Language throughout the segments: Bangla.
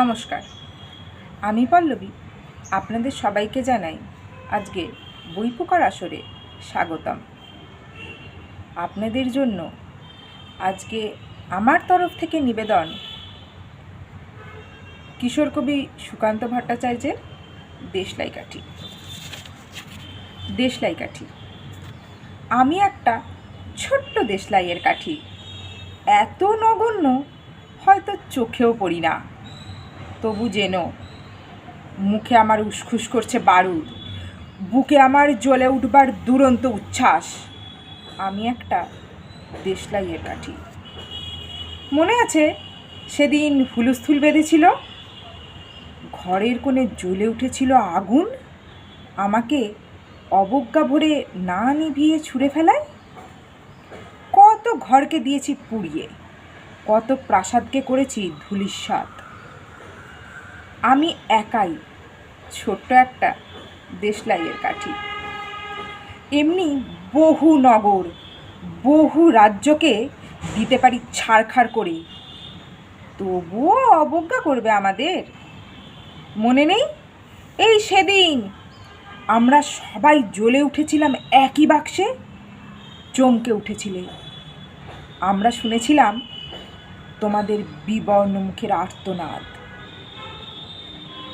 নমস্কার। আমি পল্লবী, আপনাদের সবাইকে জানাই আজকে বইপোকার আসরে স্বাগতম। আপনাদের জন্য আজকে আমার তরফ থেকে নিবেদন কিশোর কবি সুকান্ত ভট্টাচার্যের দেশলাই কাঠি দেশলাই কাঠি আমি একটা ছোট্ট দেশলাইয়ের কাঠি। এত নগণ্য হয়তো চোখেও পড়ি না। তবু যেন মুখে আমার উসখুস করছে বারুদ। বুকে আমার জ্বলে উঠবার দুরন্ত উচ্ছ্বাস। আমি একটা দেশলাইয়ের কাঠি। মনে আছে সেদিন হুলুস্থুল বেঁধেছিল? ঘরের কোণে জ্বলে উঠেছিল আগুন? আমাকে অবজ্ঞা ভরে না নিভিয়ে ছুঁড়ে ফেলায়? কত ঘরকে দিয়েছি পুড়িয়ে, কত প্রাসাদকে করেছি ধুলিস্বাদ আমি একাই, ছোট্ট একটা দেশলাইয়ের কাঠি। এমনি বহু নগর, বহু রাজ্যকে দিতে পারি ছাড়খাড় করে তবুও অবজ্ঞা করবে আমাদের। মনে নেই? এই সেদিন আমরা সবাই জ্বলে উঠেছিলাম একই বাক্সে, চমকে উঠেছিলে। আমরা শুনেছিলাম তোমাদের বিবর্ণ মুখের আর্তনাদ।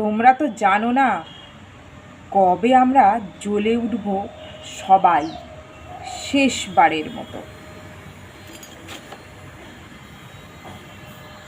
তোমরা তো জানো না কবে আমরা জ্বলে উঠব সবাই শেষবারের মতো।